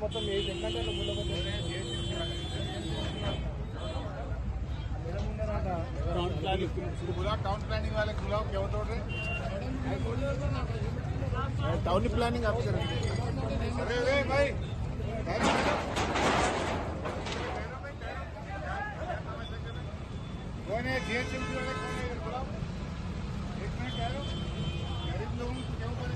మొత్తం ఏ ఎక్కడంటే town planning वाले को बुलाओ क्या होता है टाउन प्लानिंग ऑफिसर अरे अरे भाई कौन है जीएचएमसी वाले कौन है इधर बुलाओ एक मिनट ठहरो गरीब लोगों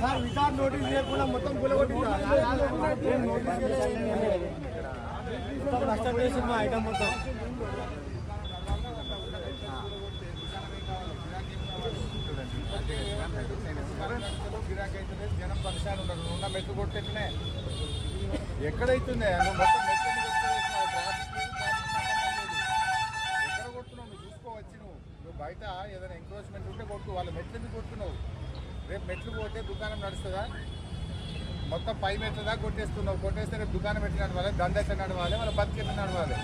సార్ విచార్ నోటీస్ లేకుండా మొత్తం కూలగొట్టి సినిమా ఐటమ్ మొత్తం గిరాకైతే జనం పరిశాన్ ఉండరు ఉన్న మెట్లు కొట్టేట్లే ఎక్కడైతుందే మొత్తం ఏదైనా ఎంక్రోచ్మెంట్ ఉంటే కొట్టు వాళ్ళ మెట్లు ఎందుకు కొడుతున్నావు రేపు మెట్లు పోతే దుకాణం నడుస్తుందా మొత్తం పై మెట్ల దాకా కొట్టేస్తున్నావు కొట్టేస్తే రేపు దుకాణం ఎట్లా నడవాలి దండ ఎట్లా నడవాలి వాళ్ళ బతికి ఎట్లా నడవాలి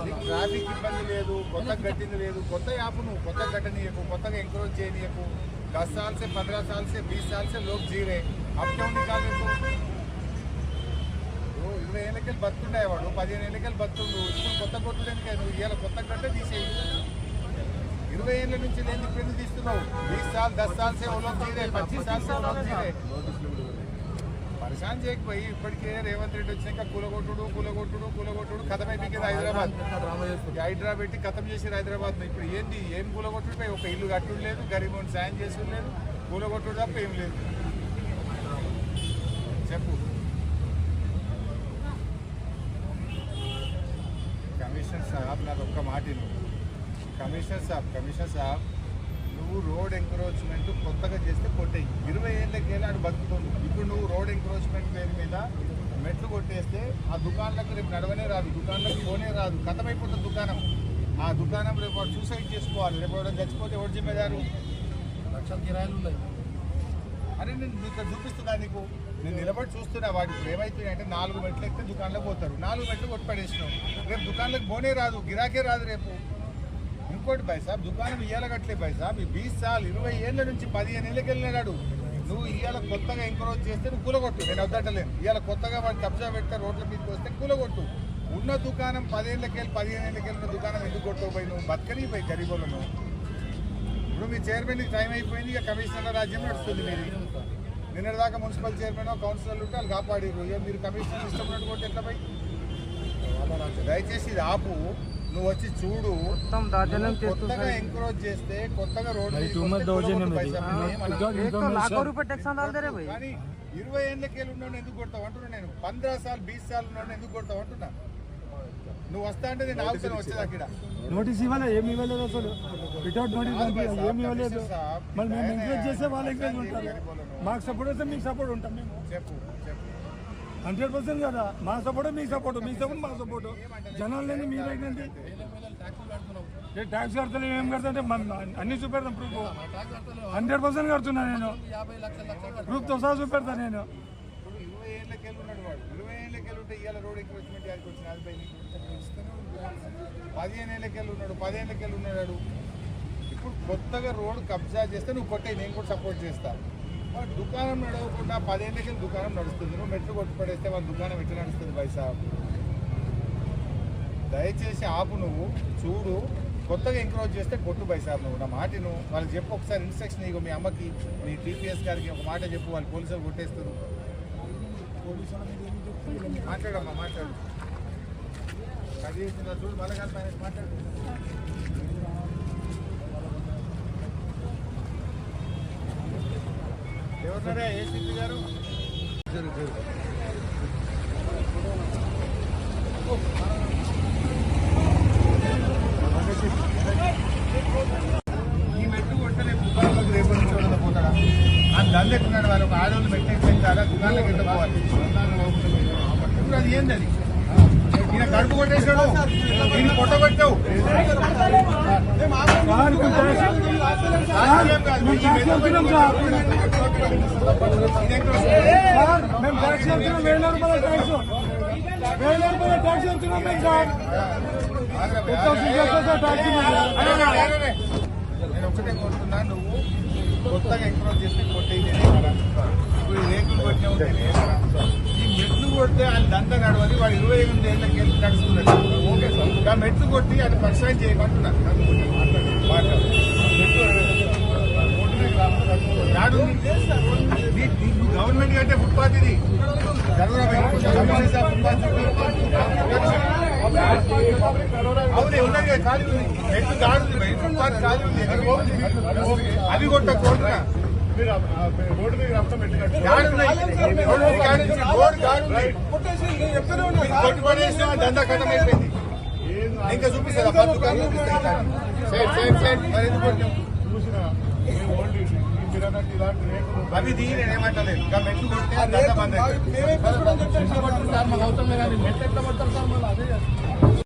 నీకు ట్రాఫిక్ ఇబ్బంది లేదు కొత్త గట్టింది లేదు కొత్త యాప్ నువ్వు కొత్త గట్టనీయకు కొత్తగా ఎంకరేజ్ చేయనీయకు दस साल से पंद्रह साल से बीस साल से लोग जी रहे अब क्यों निकाले तो ఓ, ఇరవై ఏళ్ళకెళ్ళి బతుకుండేవాడు పదిహేను ఏళ్ళకెళ్ళి బతుకుండు ఇప్పుడు కొత్త కొట్టుడు ఎందుకే నువ్వు ఇవాళ కొత్త గట్టే తీసేయి ఇరవై ఏళ్ళ నుంచి లేని పెళ్ళి తీస్తున్నావు. బీస్ సార్ దస్ సార్ సే తీరే పచ్చీస్ సార్ సే తీరే. పరేషాన్ చేయకపోయి ఇప్పటికే రేవంత్ రెడ్డి వచ్చాక కూలగొట్టుడు కూలగొట్టుడు కూలగొట్టుడు కథం అయిపోయింది హైదరాబాద్. హైడ్రా పెట్టి కథం చేసారు హైదరాబాద్. ఇప్పుడు ఏంది? ఏం కూలగొట్టుడిపై ఒక ఇల్లు కట్టుడు లేదు గరీబోని సాయం చేసుడు లేదు కూలగొట్టుడు తప్ప ఏం లేదు. చెప్పు. కమిషనర్ సార్ నాకు ఒక్క మాట కమిషనర్ సాబ్ కమిషనర్ సాబ్ నువ్వు రోడ్ ఎంక్రోచ్మెంట్ కొత్తగా చేస్తే కొట్టేయి. ఇరవై ఏళ్ళకి ఆడు బతుకుతుంది ఇప్పుడు నువ్వు రోడ్ ఎంక్రోచ్మెంట్ పేరు మీద మెట్లు కొట్టేస్తే ఆ దుకాణాలకు రేపు నడవనే రాదు దుకాణాలకు పోనే రాదు. కథమైపోతుంది దుకాణం. ఆ దుకాణం రేపు వాడు సూసైడ్ చేసుకోవాలి. రేపు వాడు చచ్చిపోతే ఎవరు జిమ్మేదారు లక్షల కిరాయిలు ఉన్నాయి. అరే నేను ఇక్కడ చూపిస్తున్నా నీకు. నేను నిలబడి చూస్తున్నా వాడు ఇప్పుడు ఏమైతున్నాయి అంటే నాలుగు మెట్లు ఎక్కితే దుకాణంలో పోతారు. నాలుగు మెట్లు కొట్టి పడేసినావు రేపు దుకాణంలోకి పోనే రాదు. గిరాకే రాదు రేపు. ఇంకోటి భాయ్ సాబ్ దుకాణం ఇయ్యాల కట్టలే భాయ్ సాబ్ ఈ బీస్ సాల్ ఇరవై ఏళ్ళ నుంచి పదిహేను ఏళ్ళకి వెళ్ళినాడు. నువ్వు ఇవాళ కొత్తగా ఎంకరేజ్ చేస్తే నువ్వు కూలగొట్టు. నేను వద్దటలేను ఇవాళ కొత్తగా వాడు కబ్జా పెట్టే రోడ్ల మీదకి వస్తే కూలగొట్టు. ఉన్న దుకాణం పదేళ్ళకి వెళ్ళి పదిహేను ఏళ్ళకి వెళ్ళిన దుకాణం ఎందుకు కొట్టుకుపోయి నువ్వు? బతకని పోయి గరీబులను. ఇప్పుడు మీ చైర్మన్కి టైం అయిపోయింది ఇక కమిషనర్ రాజ్యం నడుస్తుంది మీరు నిన్నటిదాకా మున్సిపల్ చైర్మన్ కౌన్సిలర్లు ఉంటే వాళ్ళు కాపాడిరు ఇక మీరు కమిషనర్ ఇష్టపడినట్టు కొట్టి ఎట్లా పోయి? దయచేసి ఇది ఆపు. నువ్వు వచ్చి చూడు. మొత్తం కొత్తగా ఎంకరేజ్ చేస్తే కొత్తగా భయ్ కానీ ఇరవై ఏళ్ళకి ఉన్నాడు ఎందుకు కొడతావు అంటున్నా నేను. పంద్రా సార్లు బీస్ సార్లు ఉన్నాడు ఎందుకు కొడతావు అంటున్నా. నువ్వు వస్తా అంటే నేను ఆగుతాను వచ్చేది అక్కడ నోటీస్ ఇవ్వాలి ఏమి ఇవ్వలేదు అసలు. వితౌట్ నోటీస్ ఏమి ఇవ్వలేదు. మళ్ళీ మేము ఎంకరేజ్ చేస్తే వాళ్ళు ఎంకరేజ్ ఉంటారు. మాకు సపోర్ట్ వస్తే మీకు సపోర్ట్ ఉంటాం మేము. చెప్పు. హండ్రెడ్ పర్సెంట్ కదా. మా సపోర్ట్ మీ సపోర్ట్ మీ సపోర్ట్ మా సపోర్ట్. జనాలు లేని మీరేంటండి ట్యాక్స్ కడతలే ఏం కడతా అన్ని చూపెడతాం ప్రూఫ్. హండ్రెడ్ పర్సెంట్ కడుతున్నా నేను. ప్రూఫ్తో సహా చూపెడతా నేను. ఇప్పుడు ఇరవై ఉన్నాడు వాడు. ఇరవై రోడ్ పదిహేను ఏళ్ళకి వెళ్ళి ఉన్నాడు. ఉన్నాడు ఇప్పుడు కొత్తగా రోడ్ కబ్జా చేస్తే నువ్వు కొట్టే నేను కూడా సపోర్ట్ చేస్తాను దుకాణం నడవకుండా పదేళ్ళ కింద దుకాణం నడుస్తుంది. నువ్వు మెట్లు కొట్టుపడేస్తే వాళ్ళ దుకాణం ఎట్లా నడుస్తుంది పైసా దయచేసి ఆపు నువ్వు చూడు కొత్తగా ఎంకరేజ్ చేస్తే కొట్టు పైసా నువ్వు. నా మాట నువ్వు వాళ్ళకి చెప్పు ఒకసారి ఇన్స్ట్రక్షన్ ఇగో మీ అమ్మకి మీ టీపీఎస్ గారికి ఒక మాట చెప్పు వాళ్ళు పోలీసులు కొట్టేస్తారు. మాట్లాడమ్మా మాట్లాడు. అది చూడు మళ్ళీ మాట్లాడు. ఎవరున్నారా ఏసీపీ గారు. ఈ మెట్టు కొట్టలే దుకాణంలోకి రేపు ఎవరైనా పోతాడా దండ ఎట్టున్నాడు వాళ్ళు ఒక ఆడవాళ్ళు మెట్టు ఎక్కించాలా దుకాణంలోకి ఎట్లా పోవాలి. ఇప్పుడు అది ఏంది అది? ఈయన కడుపు కొట్టేసాడు ఈయన సార్ మేము ట్యాక్స్ రాజకీయం వేల రూపాయల ట్యాక్స్ వేల రూపాయల ట్యాక్స్ కడుతున్నాం మేము సార్ నేను ఒకటే కోరుతున్నా నువ్వు కొత్తగా ఎంక్రోచ్ చేస్తే కొట్టేది ఇప్పుడు రేకులు కొట్టిన ఉంటే ఈ మెట్లు కొడితే ఆయన దంతా నడవది వాడు ఇరవై ఎనిమిది ఏళ్ళకి వెళ్ళి నడుస్తున్నాడు ఓకే సార్. ఆ మెట్లు కొట్టి అది పర్సెంట్ చేయమంటున్నాను మాట్లాడు గవర్నమెంట్ అంటే ఫుట్పాత్ ఇది అవును ఉన్నది కదా, ఖాళీ ఉంది మెట్లు దాడుంది బయట ఫుట్పాత్ ఖాళీ ఉంది అవి కొట్ట కోరుతున్నా రోడ్డు మీద రక్తం పెట్టి దాడున్నాయి రోడ్డు కానించి రోడ్డు దాడున్నాయి కొట్టి పడేసిన దందా కథం అయిపోయింది ఇంకా చూపిస్తారా పది దుకాణాలు చూపిస్తా సైడ్ సైడ్ సైడ్ మరి ఎందుకు కొట్టాం? చూసిన మేము అవి దిగి నేను ఏమంటలేదు ఇంకా మెట్లు కొడితే మాకు అవసరం లేదు మెట్లు ఎట్లా పడతారు సార్ మళ్ళీ అదే